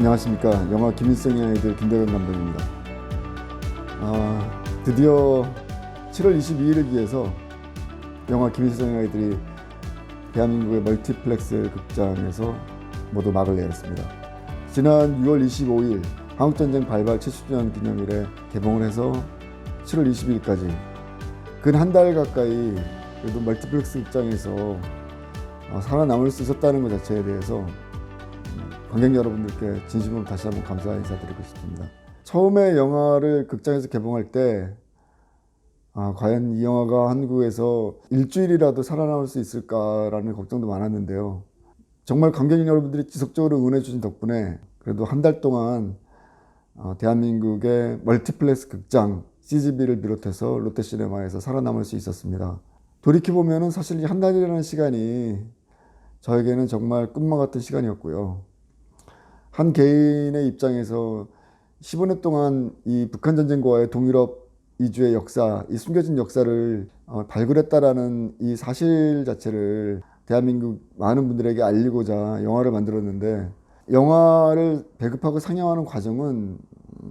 안녕하십니까 영화 김일성의 아이들 김대건 감독입니다. 아, 드디어 7월 22일을 위해서 영화 김일성의 아이들이 대한민국의 멀티플렉스 극장에서 모두 막을 내렸습니다. 지난 6월 25일 한국전쟁 발발 70주년 기념일에 개봉을 해서 7월 20일까지 근 한 달 가까이 그래도 멀티플렉스 극장에서 어, 살아남을 수 있었다는 것 자체에 대해서 관객 여러분들께 진심으로 다시 한번 감사 인사드리고 싶습니다. 처음에 영화를 극장에서 개봉할 때 아, 과연 이 영화가 한국에서 일주일이라도 살아남을 수 있을까라는 걱정도 많았는데요. 정말 관객 여러분들이 지속적으로 응원해 주신 덕분에 그래도 한 달 동안 어, 대한민국의 멀티플렉스 극장 CGV를 비롯해서 롯데시네마에서 살아남을 수 있었습니다. 돌이켜 보면은 사실 이 한 달이라는 시간이 저에게는 정말 꿈만 같은 시간이었고요. 한 개인의 입장에서 15년 동안 이 북한 전쟁과의 동유럽 이주의 역사, 이 숨겨진 역사를 어, 발굴했다라는 이 사실 자체를 대한민국 많은 분들에게 알리고자 영화를 만들었는데 영화를 배급하고 상영하는 과정은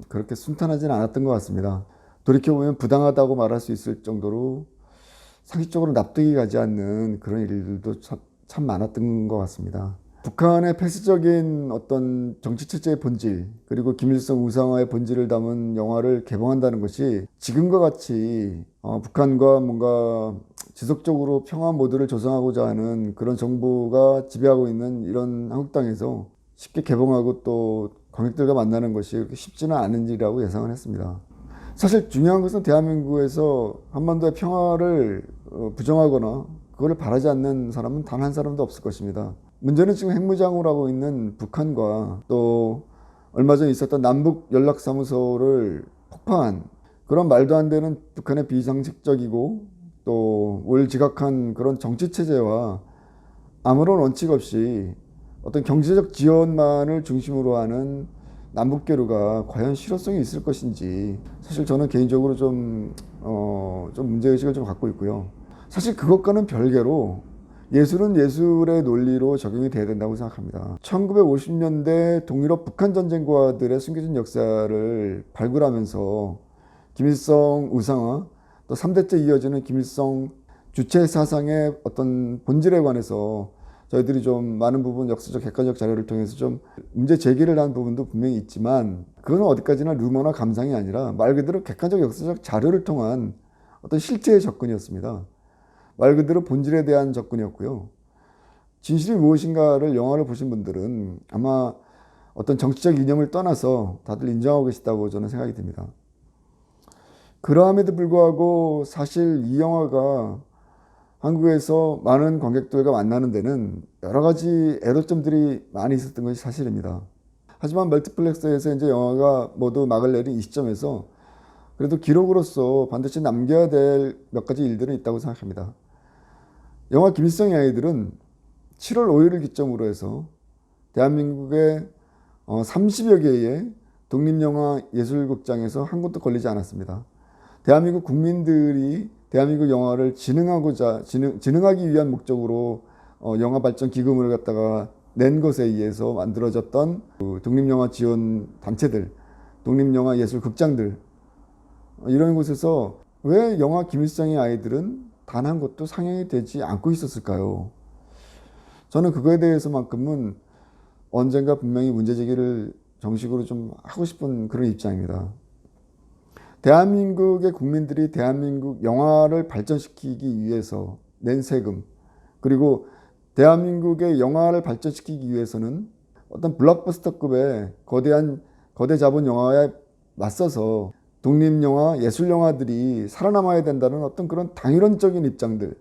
그렇게 순탄하지는 않았던 것 같습니다. 돌이켜보면 부당하다고 말할 수 있을 정도로 상식적으로 납득이 가지 않는 그런 일들도 참, 참 많았던 것 같습니다. 북한의 폐쇄적인 어떤 정치 체제의 본질 그리고 김일성 우상화의 본질을 담은 영화를 개봉한다는 것이 지금과 같이 어, 북한과 뭔가 지속적으로 평화 모드를 조성하고자 하는 그런 정부가 지배하고 있는 이런 한국 땅에서 쉽게 개봉하고 또 관객들과 만나는 것이 그렇게 쉽지는 않은 일이라고 예상을 했습니다. 사실 중요한 것은 대한민국에서 한반도의 평화를 어, 부정하거나 그걸 바라지 않는 사람은 단 한 사람도 없을 것입니다. 문제는 지금 핵무장을 하고 있는 북한과 또 얼마 전에 있었던 남북 연락사무소를 폭파한 그런 말도 안 되는 북한의 비상식적이고 또 올지각한 그런 정치 체제와 아무런 원칙 없이 어떤 경제적 지원만을 중심으로 하는 남북 교류가 과연 실효성이 있을 것인지 사실 저는 개인적으로 좀, 어, 좀 문제 의식을 좀 갖고 있고요. 사실 그것과는 별개로 예술은 예술의 논리로 적용이 돼야 된다고 생각합니다. 1950년대 동유럽 북한 전쟁과들의 숨겨진 역사를 발굴하면서 김일성 우상화 또 3대째 이어지는 김일성 주체 사상의 어떤 본질에 관해서 저희들이 좀 많은 부분 역사적 객관적 자료를 통해서 좀 문제 제기를 한 부분도 분명히 있지만 그건 어디까지나 루머나 감상이 아니라 말 그대로 객관적 역사적 자료를 통한 어떤 실제의 접근이었습니다. 말 그대로 본질에 대한 접근이었고요. 진실이 무엇인가를 영화를 보신 분들은 아마 어떤 정치적 이념을 떠나서 다들 인정하고 계시다고 저는 생각이 듭니다. 그러함에도 불구하고 사실 이 영화가 한국에서 많은 관객들과 만나는 데는 여러 가지 애로점들이 많이 있었던 것이 사실입니다. 하지만 멀티플렉스에서 이제 영화가 모두 막을 내린 이 시점에서 그래도 기록으로서 반드시 남겨야 될 몇 가지 일들은 있다고 생각합니다. 영화 김일성의 아이들은 7월 5일을 기점으로 해서 대한민국의 30여 개의 독립영화 예술극장에서 한 곳도 걸리지 않았습니다. 대한민국 국민들이 대한민국 영화를 진흥하고자 진흥, 진흥하기 위한 목적으로 어, 영화 발전 기금을 갖다가 낸 것에 의해서 만들어졌던 그 독립영화 지원 단체들, 독립영화 예술 극장들 어, 이런 곳에서 왜 영화 김일성의 아이들은 단한 곳도 상영이 되지 않고 있었을까요? 저는 그거에 대해서만큼은 언젠가 분명히 문제 제기를 정식으로 좀 하고 싶은 그런 입장입니다. 대한민국의 국민들이 대한민국 영화를 발전시키기 위해서 낸 세금 그리고 대한민국의 영화를 발전시키기 위해서는 어떤 블록버스터급의 거대한 거대 자본 영화에 맞서서 독립영화, 예술영화들이 살아남아야 된다는 어떤 그런 당위론적인 입장들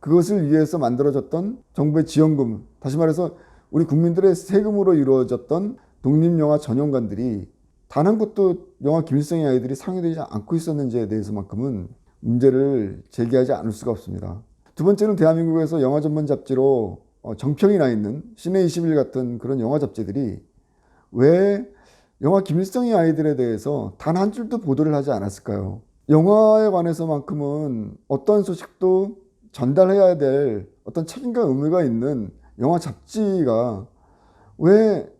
그것을 위해서 만들어졌던 정부의 지원금 다시 말해서 우리 국민들의 세금으로 이루어졌던 독립영화 전용관들이 단 한 곳도 영화 김일성의 아이들이 상영되지 않고 있었는지에 대해서만큼은 문제를 제기하지 않을 수가 없습니다. 두 번째는 대한민국에서 영화 전문 잡지로 어, 정평이 나 있는 시내 21 같은 그런 영화 잡지들이 왜 영화 김일성의 아이들에 대해서 단 한 줄도 보도를 하지 않았을까요? 영화에 관해서만큼은 어떤 소식도 전달해야 될 어떤 책임과 의무가 있는 영화 잡지가 왜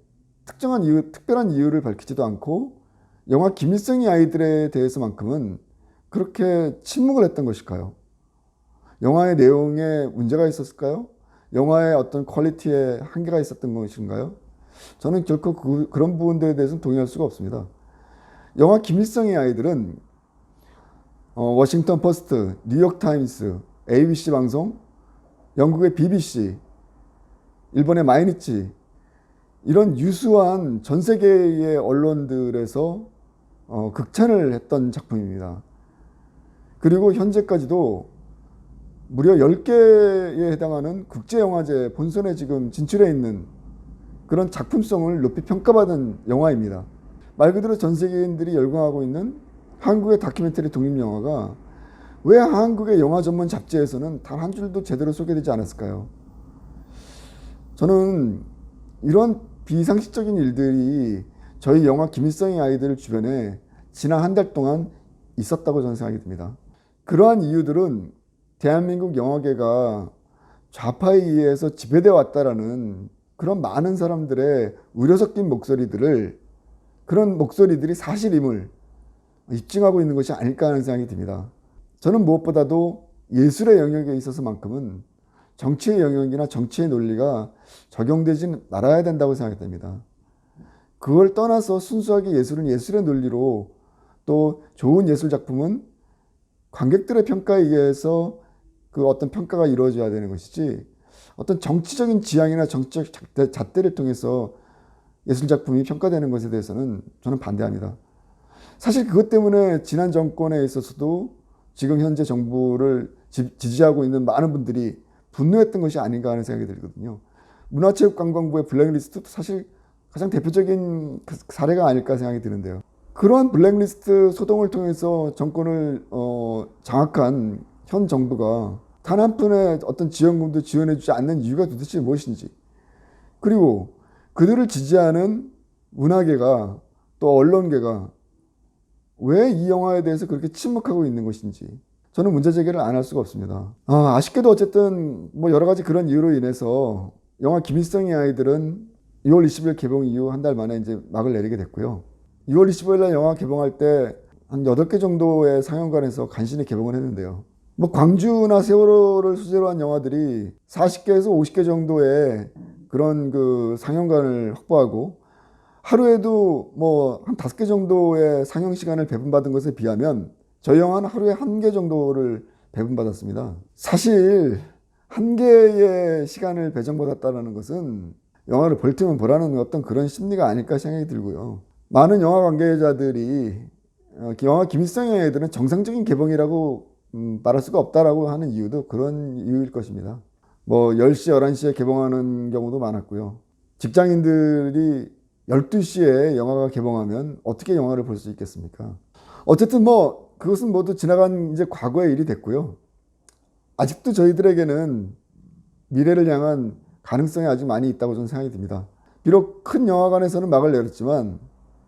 특정한 이유, 특별한 이유를 밝히지도 않고 영화 김일성의 아이들에 대해서만큼은 그렇게 침묵을 했던 것일까요? 영화의 내용에 문제가 있었을까요? 영화의 어떤 퀄리티에 한계가 있었던 것인가요? 저는 결코 그, 그런 부분들에 대해서는 동의할 수가 없습니다. 영화 김일성의 아이들은 어, 워싱턴 포스트, 뉴욕 타임스, ABC 방송, 영국의 BBC, 일본의 마이니치 이런 유수한 전 세계의 언론들에서 어, 극찬을 했던 작품입니다. 그리고 현재까지도 무려 10개에 해당하는 국제영화제 본선에 지금 진출해 있는 그런 작품성을 높이 평가받은 영화입니다. 말 그대로 전 세계인들이 열광하고 있는 한국의 다큐멘터리 독립 영화가 왜 한국의 영화 전문 잡지에서는 단 한 줄도 제대로 소개되지 않았을까요? 저는 이런 비상식적인 일들이 저희 영화 김일성의 아이들 주변에 지난 한 달 동안 있었다고 저는 생각이 듭니다. 그러한 이유들은 대한민국 영화계가 좌파에 의해서 지배되어 왔다라는 그런 많은 사람들의 우려 섞인 목소리들을 그런 목소리들이 사실임을 입증하고 있는 것이 아닐까 하는 생각이 듭니다. 저는 무엇보다도 예술의 영역에 있어서만큼은 정치의 영역이나 정치의 논리가 적용되지 말아야 된다고 생각됩니다. 그걸 떠나서 순수하게 예술은 예술의 논리로 또 좋은 예술 작품은 관객들의 평가에 의해서 그 어떤 평가가 이루어져야 되는 것이지 어떤 정치적인 지향이나 정치적 잣대, 잣대를 통해서 예술 작품이 평가되는 것에 대해서는 저는 반대합니다. 사실 그것 때문에 지난 정권에 있어서도 지금 현재 정부를 지 지하고 있는 많은 분들이 분노했던 것이 아닌가 하는 생각이 들거든요. 문화체육관광부의 블랙리스트도 사실 가장 대표적인 그 사례가 아닐까 생각이 드는데요. 그러한 블랙리스트 소동을 통해서 정권을 어, 장악한 현 정부가 단 한 푼의 어떤 지원금도 지원해주지 않는 이유가 도대체 무엇인지 그리고 그들을 지지하는 문화계가 또 언론계가 왜 이 영화에 대해서 그렇게 침묵하고 있는 것인지 저는 문제 제기를 안 할 수가 없습니다. 아, 아쉽게도 어쨌든 뭐 여러 가지 그런 이유로 인해서 영화 김일성의 아이들은 6월 20일 개봉 이후 한 달 만에 이제 막을 내리게 됐고요. 6월 25일 날 영화 개봉할 때 한 8개 정도의 상영관에서 간신히 개봉을 했는데요. 뭐 광주나 세월호를 소재로 한 영화들이 40개에서 50개 정도의 그런 그 상영관을 확보하고 하루에도 뭐 한 다섯 개 정도의 상영 시간을 배분받은 것에 비하면 저희 영화는 하루에 한 개 정도를 배분받았습니다. 사실 한 개의 시간을 배정받았다는 것은 영화를 볼 때면 보라는 어떤 그런 심리가 아닐까 생각이 들고요. 많은 영화 관계자들이 어, 영화 김일성의 애들은 정상적인 개봉이라고 음, 말할 수가 없다라고 하는 이유도 그런 이유일 것입니다. 뭐 10시, 11시에 개봉하는 경우도 많았고요. 직장인들이 12시에 영화가 개봉하면 어떻게 영화를 볼 수 있겠습니까? 어쨌든 뭐 그것은 모두 지나간 이제 과거의 일이 됐고요. 아직도 저희들에게는 미래를 향한 가능성이 아직 많이 있다고 저는 생각이 듭니다. 비록 큰 영화관에서는 막을 내렸지만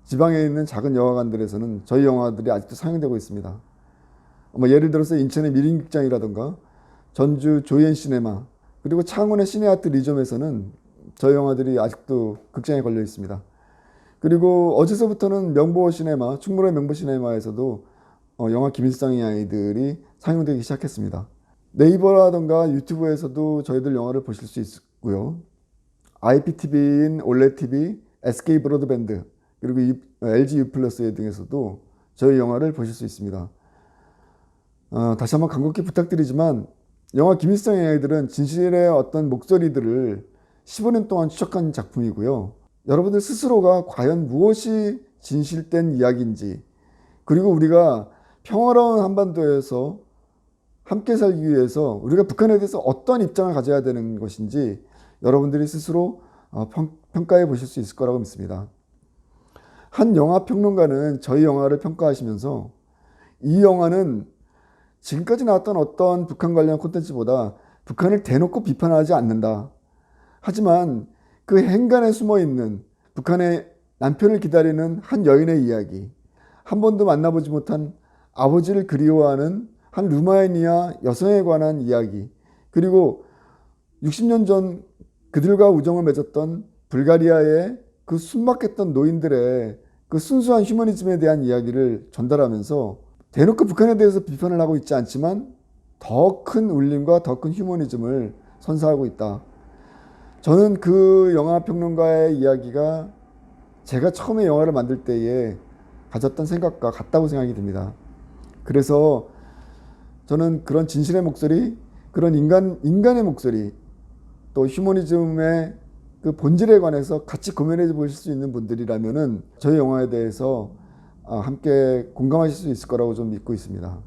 지방에 있는 작은 영화관들에서는 저희 영화들이 아직도 상영되고 있습니다. 뭐 예를 들어서 인천의 미림극장이라든가 전주 조이엔 시네마 그리고 창원의 시네아트 리점에서는 저희 영화들이 아직도 극장에 걸려 있습니다. 그리고 어제서부터는 명보 시네마, 충무로의 명보 시네마에서도 어, 영화 김일성의 아이들이 상영되기 시작했습니다. 네이버라던가 유튜브에서도 저희들 영화를 보실 수 있고요. IPTV인 올레TV, SK 브로드밴드, 그리고 LG U 플러스 등에서도 저희 영화를 보실 수 있습니다. 어, 다시 한번 간곡히 부탁드리지만 영화 김일성의 아이들은 진실의 어떤 목소리들을 15년 동안 추적한 작품이고요. 여러분들 스스로가 과연 무엇이 진실된 이야기인지 그리고 우리가 평화로운 한반도에서 함께 살기 위해서 우리가 북한에 대해서 어떤 입장을 가져야 되는 것인지 여러분들이 스스로 어, 평가해 보실 수 있을 거라고 믿습니다. 한 영화 평론가는 저희 영화를 평가하시면서 이 영화는 지금까지 나왔던 어떤 북한 관련 콘텐츠보다 북한을 대놓고 비판하지 않는다. 하지만 그 행간에 숨어 있는 북한의 남편을 기다리는 한 여인의 이야기, 한 번도 만나보지 못한 아버지를 그리워하는 한 루마니아 여성에 관한 이야기, 그리고 60년 전 그들과 우정을 맺었던 불가리아의 그 순박했던 노인들의 그 순수한 휴머니즘에 대한 이야기를 전달하면서 대놓고 북한에 대해서 비판을 하고 있지 않지만 더 큰 울림과 더 큰 휴머니즘을 선사하고 있다. 저는 그 영화 평론가의 이야기가 제가 처음에 영화를 만들 때에 가졌던 생각과 같다고 생각이 듭니다. 그래서 저는 그런 진실의 목소리, 그런 인간 인간의 목소리, 또 휴머니즘의 그 본질에 관해서 같이 고민해 보실 수 있는 분들이라면은 저희 영화에 대해서 아, 함께 공감하실 수 있을 거라고 좀 믿고 있습니다.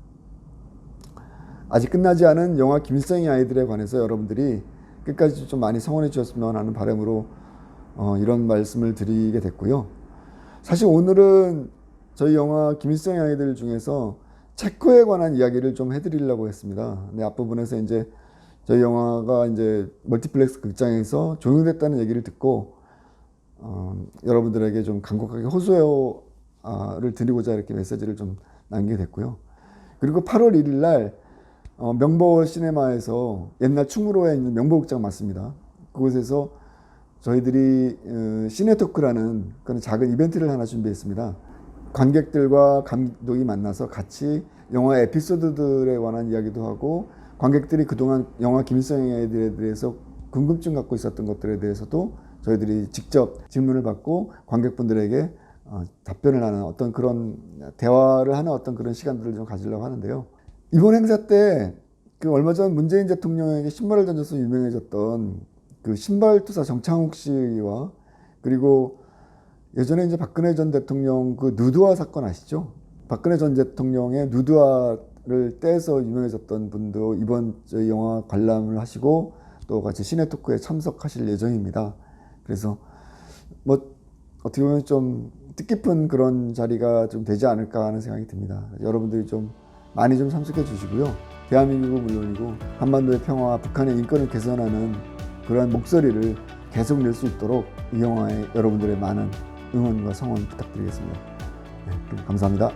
아직 끝나지 않은 영화 김일성의 아이들에 관해서 여러분들이 끝까지 좀 많이 성원해 주셨으면 하는 바람으로 어, 이런 말씀을 드리게 됐고요. 사실 오늘은 저희 영화 김일성의 아이들 중에서 체코에 관한 이야기를 좀 해드리려고 했습니다. 근데 앞부분에서 이제 저희 영화가 이제 멀티플렉스 극장에서 종영됐다는 얘기를 듣고 어, 여러분들에게 좀 간곡하게 호소 를 드리고자 이렇게 메시지를 좀 남기게 됐고요. 그리고 8월 1일 날 어, 명보 시네마에서 옛날 충무로에 있는 명보극장 맞습니다. 그곳에서 저희들이 어, 시네토크라는 그런 작은 이벤트를 하나 준비했습니다. 관객들과 감독이 만나서 같이 영화 에피소드들에 관한 이야기도 하고 관객들이 그동안 영화 김일성의 아이들에 대해서 궁금증 갖고 있었던 것들에 대해서도 저희들이 직접 질문을 받고 관객분들에게 어, 답변을 하는 어떤 그런 대화를 하는 어떤 그런 시간들을 좀 가지려고 하는데요. 이번 행사 때 그 얼마 전 문재인 대통령에게 신발을 던져서 유명해졌던 그 신발 투사 정창욱 씨와 그리고 예전에 이제 박근혜 전 대통령 그 누드화 사건 아시죠? 박근혜 전 대통령의 누드화를 떼서 유명해졌던 분도 이번 저희 영화 관람을 하시고 또 같이 시네 토크에 참석하실 예정입니다. 그래서 뭐 어떻게 보면 좀 뜻깊은 그런 자리가 좀 되지 않을까 하는 생각이 듭니다. 여러분들이 좀 많이 좀 참석해 주시고요. 대한민국은 물론이고 한반도의 평화와 북한의 인권을 개선하는 그러한 목소리를 계속 낼 수 있도록 이 영화에 여러분들의 많은 응원과 성원 부탁드리겠습니다. 네, 감사합니다.